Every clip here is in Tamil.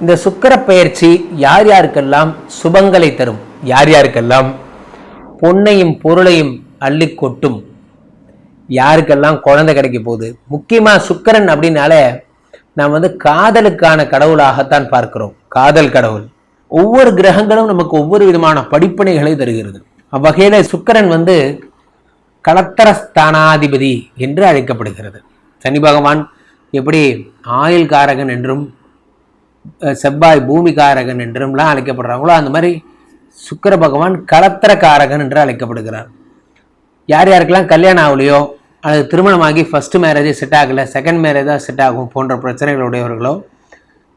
இந்த சுக்கர பெயர்ச்சி யார் யாருக்கெல்லாம் சுபங்களை தரும்? யார் யாருக்கெல்லாம்? பொன்னையும் பொருளையும் அள்ளி கொட்டும். யாருக்கெல்லாம் குழந்தை கிடைக்க போகுது? முக்கியமாக சுக்கரன் அப்படின்னாலே நாம் வந்து காதலுக்கான கடவுளாகத்தான் பார்க்கிறோம். காதல் கடவுள். ஒவ்வொரு கிரகங்களும் நமக்கு ஒவ்வொரு விதமான படிப்பனைகளை தருகிறது. அவ்வகையில் சுக்கரன் வந்து கலத்தரஸ்தானாதிபதி என்று அழைக்கப்படுகிறது. சனி பகவான் எப்படி ஆயுள் காரகன் என்றும் செவ்வாய் பூமிகாரகன் என்றும்லாம் அழைக்கப்படுறாங்களோ அந்த மாதிரி சுக்கர பகவான் கலத்திரக்காரகன் என்று அழைக்கப்படுகிறார். யார் யாருக்கெல்லாம் கல்யாணம் ஆகலையோ அல்லது திருமணமாகி ஃபஸ்ட்டு மேரேஜ் செட் ஆகலை செகண்ட் மேரேஜ் தான் செட் ஆகும் போன்ற பிரச்சனைகளுடையவர்களோ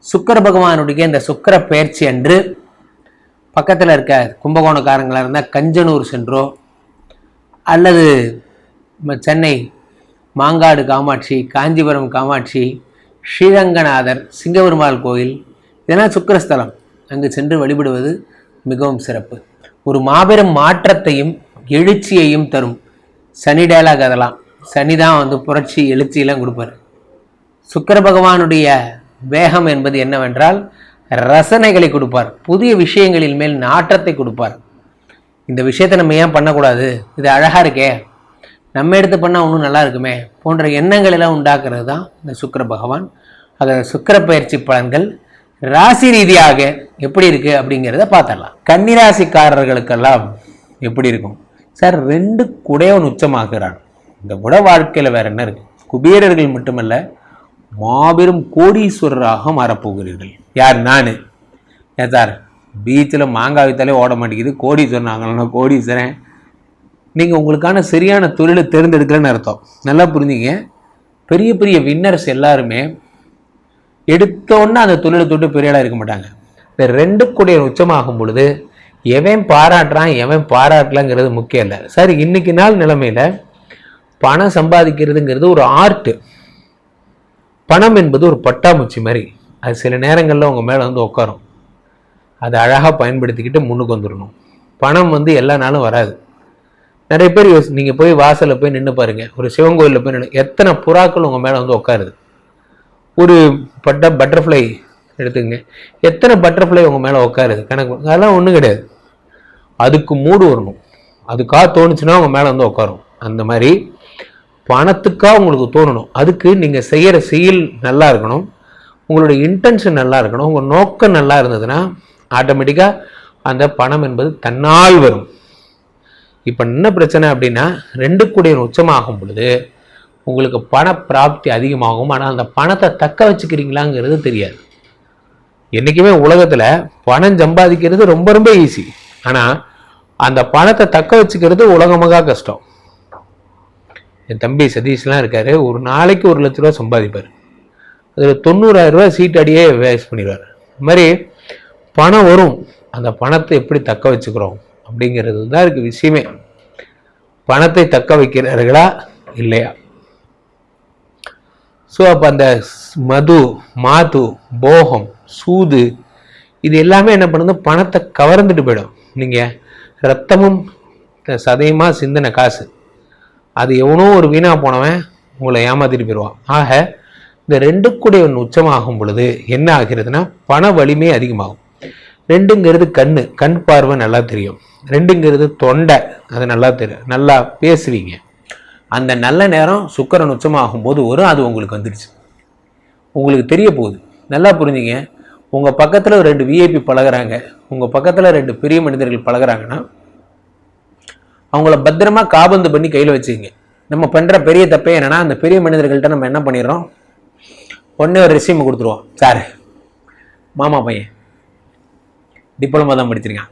சுக்கர பகவானுடைய இந்த சுக்கர பயிற்சி அன்று பக்கத்தில் இருக்க கும்பகோணக்காரங்களாக இருந்தால் கஞ்சனூர் சென்றோ அல்லது சென்னை மாங்காடு காமாட்சி காஞ்சிபுரம் காமாட்சி ஸ்ரீரங்கநாதர் சிங்கபெருமாள் கோயில். இதெல்லாம் சுக்கிரஸ்தலம். அங்கு சென்று வழிபடுவது மிகவும் சிறப்பு. ஒரு மாபெரும் மாற்றத்தையும் எழுச்சியையும் தரும். சனி டயலாக் அதெல்லாம் சனி தான் வந்து புரட்சி எழுச்சியெல்லாம் கொடுப்பாரு. சுக்கர பகவானுடைய வேகம் என்பது என்னவென்றால் ரசனைகளை கொடுப்பார். புதிய விஷயங்களின் மேல் நாற்றத்தை கொடுப்பார். இந்த விஷயத்தை நம்ம ஏன் பண்ணக்கூடாது? இது அழகாக இருக்கே. நம்ம எடுத்து பண்ணால் இன்னும் நல்லா இருக்குமே போன்ற எண்ணங்கள் எல்லாம் உண்டாக்குறது தான் இந்த சுக்கிர பகவான். அதை சுக்கிர பயிற்சி பலன்கள் ராசி ரீதியாக எப்படி இருக்குது அப்படிங்கிறத பார்த்துடலாம். கன்னிராசிக்காரர்களுக்கெல்லாம் எப்படி இருக்கும்? சார் ரெண்டு குடையவன் உச்சமாகிறான் இந்த குட வாழ்க்கையில் வேற என்ன இருக்கு? குபேரர்கள் மட்டுமல்ல மாபெரும் கோடீஸ்வரராக மாறப்போகிறீர்கள். யார்? நான். ஏன் சார்? பீச்சில் மாங்காய் வித்தாலே ஓட மாட்டேங்குது. கோடீஸ்வரன் ஆகலாம் கோடீஸ்வரன். நீங்கள் உங்களுக்கான சரியான தொழிலை தேர்ந்தெடுக்கலன்னு அர்த்தம். நல்லா புரிஞ்சுங்க. பெரிய பெரிய வின்னர்ஸ் எல்லாருமே எடுத்தோன்னே அந்த தொழிலை தொட்டு பெரிய இருக்க மாட்டாங்க. இந்த ரெண்டு கூடிய உச்சமாகும் பொழுது எவன் பாராட்டுறான் எவன் பாராட்டலங்கிறது முக்கியம் இல்லை. சார் இன்னைக்கு நாள் நிலைமையில் பணம் சம்பாதிக்கிறதுங்கிறது ஒரு ஆர்ட்டு பணம் என்பது ஒரு பட்டாமுச்சி மாதிரி. அது சில நேரங்களில் உங்கள் மேலே வந்து உட்காரும் அதை அழகாக பயன்படுத்திக்கிட்டு முன்னுக்கு வந்துடணும் பணம் வந்து எல்லா நாளும் வராது. நிறைய பேர் யோசி நீங்கள் போய் வாசலில் போய் நின்று பாருங்கள் ஒரு சிவன் கோயிலில் போய் நின்று எத்தனை புறாக்கள் உங்கள் மேலே வந்து உட்காருது ஒரு பட்ட பட்டர்ஃப்ளை எடுத்துக்கங்க. எத்தனை பட்டர்ஃப்ளை உங்கள் மேலே உட்காருது கணக்கு அதெல்லாம் ஒன்றும் கிடையாது. அதுக்கு மூடு வரணும். அதுக்காக தோணுச்சுன்னா உங்கள் மேலே வந்து உட்காரும் அந்த மாதிரி பணத்துக்காக உங்களுக்கு தோணணும். அதுக்கு நீங்கள் செய்கிற செயல் நல்லா இருக்கணும். உங்களுடைய இன்டென்ஷன் நல்லா இருக்கணும். உங்கள் நோக்கம் நல்லா இருந்ததுன்னா ஆட்டோமேட்டிக்காக அந்த பணம் என்பது தன்னால் வரும். இப்போ என்ன பிரச்சனை அப்படின்னா ரெண்டு கூடிய உச்சமாகும் பொழுது உங்களுக்கு பண பிராப்தி அதிகமாகும். ஆனால் அந்த பணத்தை தக்க வச்சுக்கிறீங்களாங்கிறது தெரியாது. என்றைக்குமே உலகத்தில் பணம் சம்பாதிக்கிறது ரொம்ப ரொம்ப ஈஸி ஆனால் அந்த பணத்தை தக்க வச்சுக்கிறது உலகமாக கஷ்டம். என் தம்பி சதீஷ்லாம் இருக்கார். ஒரு நாளைக்கு ஒரு லட்ச ரூபா சம்பாதிப்பார். அதில் தொண்ணூறாயிரம் ரூபாய் சீட் அடியே வேஸ்ட் பண்ணிடுவார். இது மாதிரி பணம் வரும். அந்த பணத்தை எப்படி தக்க வச்சுக்கிறோம்? அப்படிங்கிறது தான் இருக்கு விஷயமே. பணத்தை தக்க வைக்கிறார்களா? இல்லையா? ஸோ அப்போ அந்த ஸ்- மது மாது போகம் சூது இது எல்லாமே என்ன பண்ணுது? பணத்தை கவர்ந்துட்டு போயிடும். நீங்கள் ரத்தமும் சதயமாக சதையுமா சிந்தின காசு. அது எவனோ ஒரு வீணா போனவன் உங்களை ஏமாத்திட்டு போயிடுவான். ஆக இந்த ரெண்டு கூடியவன் உச்சமாகும் பொழுது என்ன ஆகிறதுனா பண வலிமை அதிகமாகும். ரெண்டுங்கிறது கண்ணு கண் பார்வை நல்லா தெரியும். ரெண்டுங்கிறது தொண்டை அது நல்லா தெரியும் நல்லா பேசுவீங்க. அந்த நல்ல நேரம் சுக்கரன் உச்சமாகும் போது வரும் அது உங்களுக்கு வந்துடுச்சு உங்களுக்கு தெரிய போகுது. நல்லா புரிஞ்சுங்க. உங்கள் பக்கத்தில் ரெண்டு விஐபி பழகுறாங்க. உங்கள் பக்கத்தில் ரெண்டு பெரிய மனிதர்கள் பழகுறாங்கன்னா அவங்கள பத்திரமா காபந்து பண்ணி கையில் வச்சுக்கிங்க. நம்ம பண்ணுற பெரிய தப்பே என்னென்னா அந்த பெரிய மனிதர்கள்ட்ட நம்ம என்ன பண்ணிடுறோம்? ஒன்று ஒரு ரெசியூம் கொடுத்துருவோம். சார் மாமா பையன். டிப்ளமா தான் படிச்சிருக்கான்.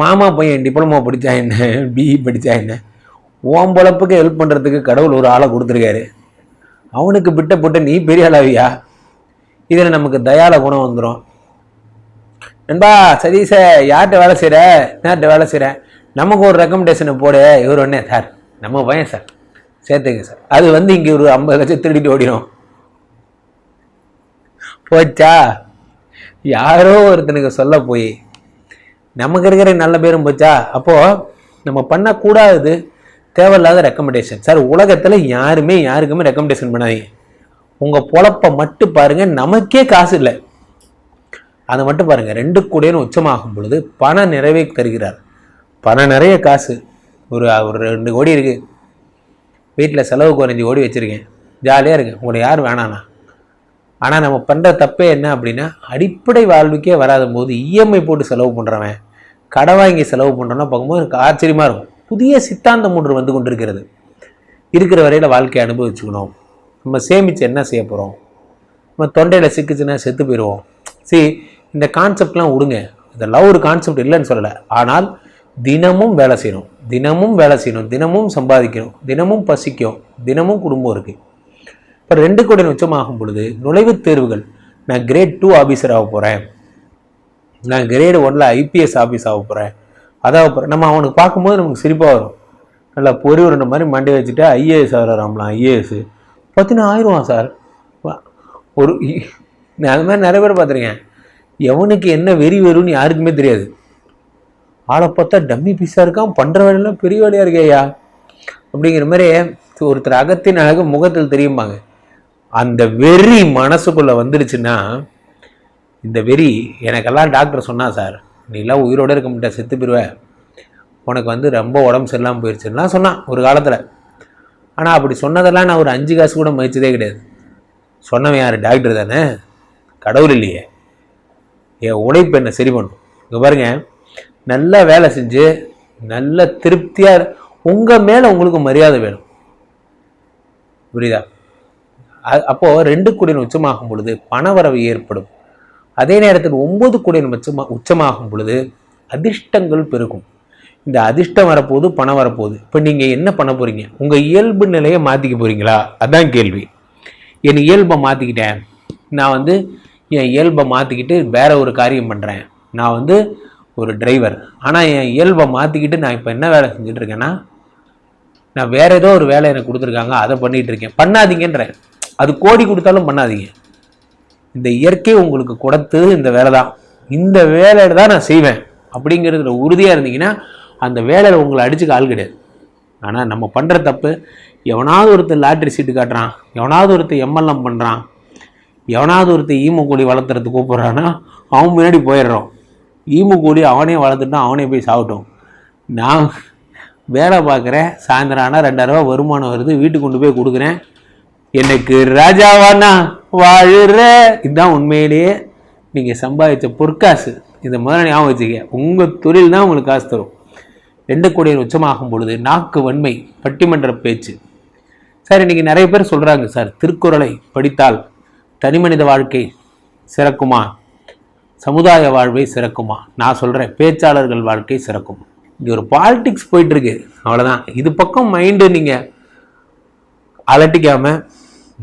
மாமா பையன் டிப்ளமா படித்தா என்ன? பிஇ படித்தா என்ன? ஓம் பொழப்புக்கு ஹெல்ப் பண்ணுறதுக்கு கடவுள் ஒரு ஆளை கொடுத்துருக்காரு. அவனுக்கு பிட்ட போட்டு நீ பெரிய ஆளாவியா? இதில் நமக்கு தயால குணம் வந்துடும் நண்பா சதீச யார்கிட்ட வேலை செய்கிற யார்கிட்ட வேலை செய்கிற நமக்கு ஒரு ரெக்கமெண்டேஷனை போடு. இவர் ஒன்றே சார் நம்ம பையன் சார். சேர்த்துங்க சார். அது வந்து இங்கே ஒரு ஐம்பது லட்சம் திருடிட்டு ஓடிடும் போச்சா? யாரோ ஒருத்தனுக்கு சொல்ல போய் நமக்கு இருக்கிற நல்ல பேரும் போச்சா? அப்போது நம்ம பண்ணக்கூடாது தேவையில்லாத ரெக்கமெண்டேஷன் சார் உலகத்தில் யாருமே யாருக்குமே ரெக்கமெண்டேஷன் பண்ணாதீங்க. உங்கள் பொழப்பை மட்டும் பாருங்கள் நமக்கே காசு இல்லை. அதை மட்டும் பாருங்கள் ரெண்டு கோடியும் உச்சமாகும் பொழுது பண நிறைவே தருகிறார். பணம் நிறைய காசு. ஒரு ஒரு ரெண்டு கோடி இருக்குது வீட்டில் செலவுக்கு ஒரு அஞ்சு கோடி வச்சுருக்கேன். ஜாலியாக இருக்கேன் உங்களை யார் வேணாண்ணா ஆனால் நம்ம பண்ணுற தப்பே என்ன அப்படின்னா அடிப்படை வாழ்வுக்கே வராத போது இஎம்ஐ போட்டு செலவு பண்ணுறவன் கடை வாங்கி செலவு பண்ணுறோன்னா பார்க்கும்போது எனக்கு ஆச்சரியமாக இருக்கும். புதிய சித்தாந்தம் ஒன்று வந்து கொண்டிருக்கிறது. இருக்கிற வரையில் வாழ்க்கையை அனுபவிச்சுக்கணும். நம்ம சேமித்து என்ன செய்ய போகிறோம் நம்ம தொண்டையில் சிக்கிச்சுன்னா செத்து போயிடுவோம் சரி இந்த கான்செப்ட்லாம் விடுங்க. இதெல்லாம் ஒரு கான்செப்ட் இல்லைன்னு சொல்லலை. ஆனால் தினமும் வேலை செய்யணும். தினமும் வேலை செய்யணும். தினமும் சம்பாதிக்கணும். தினமும் பசிக்கும். தினமும் குடும்பம் இருக்குது இப்போ ரெண்டு கோடி உச்சமாகும் பொழுது நுழைவுத் தேர்வுகள் நான் கிரேட் டூ ஆஃபீஸர் ஆக போகிறேன் நான் கிரேடு ஒன்னில் ஐபிஎஸ் ஆஃபீஸ் ஆக போகிறேன் அதாக போகிறேன் நம்ம அவனுக்கு பார்க்கும்போது நமக்கு சிரிப்பாக வரும். நல்லா பொறி உருண்ட மாதிரி மண்டி வச்சுட்டு ஐஏஎஸ் ஆகிறாம்லாம் ஐஏஎஸ் பார்த்தீங்கன்னா ஆயிடுவான் சார். ஒரு இ- நான் அது மாதிரி நிறைய பேர் பார்த்துருக்கேன். எவனுக்கு என்ன வெறி வரும்னு யாருக்குமே தெரியாது. ஆளை பார்த்தா டம்மி பீஸாக இருக்கான் பண்ணுற வேலையெல்லாம் பெரிய வேலையாக இருக்கேயா அப்படிங்கிற மாதிரி ஒருத்தர் அகத்தின் அழகு முகத்தில் தெரியும்பாங்க. அந்த வெறி மனசுக்குள்ளே வந்துடுச்சுன்னா இந்த வெறி எனக்கெல்லாம் டாக்டர் சொன்னா சார் நீலாம் உயிரோட இருக்க முடியாது செத்து போயிடுவேன் உனக்கு வந்து ரொம்ப உடம்பு சரியில்லாமல் போயிடுச்சுன்னா சொன்னான் ஒரு காலத்தில். ஆனால் அப்படி சொன்னதெல்லாம் நான் ஒரு அஞ்சு காசு கூட மதிச்சதே கிடையாது. சொன்னவன் யார்? டாக்டர் தானே? கடவுள் இல்லையே. என் உழைப்பு என்ன சரி பண்ணும்? இங்கே பாருங்கள் நல்லா வேலை செஞ்சு நல்ல திருப்தியாக உங்கள் மேலே உங்களுக்கு மரியாதை வேணும். புரியுதா? அப்போது ரெண்டு கோடியின் உச்சமாகும் பொழுது பணவரவு ஏற்படும். அதே நேரத்தில் ஒம்பது கோடியின் உச்சமா உச்சமாகும் பொழுது அதிர்ஷ்டங்கள் பெருகும். இந்த அதிர்ஷ்டம் வரப்போகுது பணம் வரப்போகுது. இப்போ நீங்கள் என்ன பண்ண போகிறீங்க உங்கள் இயல்பு நிலையை மாற்றிக்க போகிறீங்களா அதான் கேள்வி. என் இயல்பை மாற்றிக்கிட்டேன் நான் வந்து என் இயல்பை மாற்றிக்கிட்டு வேற ஒரு காரியம் பண்ணுறேன் நான் வந்து ஒரு டிரைவர் ஆனால் என் இயல்பை மாற்றிக்கிட்டு நான் இப்போ என்ன வேலை செஞ்சுட்டு இருக்கேன்னா நான் வேறு ஏதோ ஒரு வேலை எனக்கு கொடுத்துருக்காங்க அதை பண்ணிகிட்ருக்கேன் இருக்கேன். பண்ணாதீங்கன்றேன். அது கோடி கொடுத்தாலும் பண்ணாதீங்க. இந்த இயற்கை உங்களுக்கு கொடுத்தது இந்த வேலை தான் இந்த வேலையை தான் நான் செய்வேன். அப்படிங்கிறதுல உறுதியாக இருந்தீங்கன்னா அந்த வேலையில் உங்களை அடிச்சுக்க ஆள் கிடையாது. ஆனால் நம்ம பண்ணுற தப்பு எவனாவது ஒருத்தர் லாட்ரி சீட்டு காட்டுறான் எவனாவது ஒருத்தர் எம்எல்எம் பண்ணுறான் எவனாவது ஒருத்தர் ஈமு கோழி வளர்த்துறதுக்கு கூப்பிட்றான்னா அவன் முன்னாடி போயிடுறோம். ஈமு கோழி அவனே வளர்த்துட்டான் அவனே போய் சாப்பிட்டோம். நான் வேலை பார்க்குறேன் சாயந்தரம் ஆனால் ரெண்டாயிரரூவா வருமானம் வருது வீட்டுக்கு கொண்டு போய் கொடுக்குறேன். எனக்கு ராஜாவானா வாழுற? இதுதான் உண்மையிலேயே நீங்கள் சம்பாதிச்ச பொற்காசு. இதை முதல்ல ஞாபகம் வச்சுக்க உங்கள் தொழில் தான் உங்களுக்கு காசு தரும். ரெண்டு கோடியில் உச்சமாகும் பொழுது நாக்கு வன்மை பட்டிமன்ற பேச்சு. சார் இன்றைக்கி நிறைய பேர் சொல்கிறாங்க சார் திருக்குறளை படித்தால் தனிமனித வாழ்க்கை சிறக்குமா? சமுதாய வாழ்வை சிறக்குமா? நான் சொல்கிறேன் பேச்சாளர்கள் வாழ்க்கை சிறக்கும். இங்கே ஒரு பாலிட்டிக்ஸ் போயிட்டுருக்கு அவ்வளோதான் இது பக்கம் மைண்டு நீங்கள் அலட்டிக்காமல்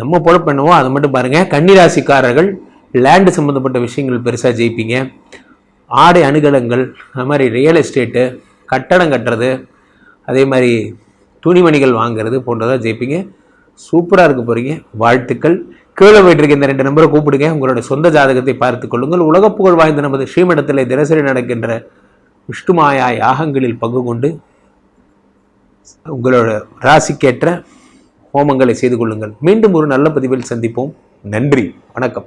நம்ம பொழப்பு என்னவோ அதை மட்டும் பாருங்கள் கன்னிராசிக்காரர்கள் லேண்டு சம்மந்தப்பட்ட விஷயங்கள் பெருசாக ஜெயிப்பீங்க. ஆடை அணுகலங்கள் அது மாதிரி ரியல் எஸ்டேட்டு கட்டடம் கட்டுறது அதே மாதிரி துணிமணிகள் வாங்குறது போன்றதாக ஜெயிப்பீங்க. சூப்பராக இருக்க போகிறீங்க வாழ்த்துக்கள். கீழே போயிட்டுருக்க இந்த ரெண்டு நம்பரை கூப்பிடுங்க. உங்களோட சொந்த ஜாதகத்தை பார்த்து கொள்ளுங்கள். உலகப்புகழ் வாய்ந்த நமது ஸ்ரீமடத்தில் தினசரி நடக்கின்ற விஷ்ணுமாயா யாகங்களில் பங்கு கொண்டு உங்களோட ராசிக்கேற்ற ஹோமங்களை செய்து கொள்ளுங்கள். மீண்டும் ஒரு நல்ல பதிவில் சந்திப்போம். நன்றி. வணக்கம்.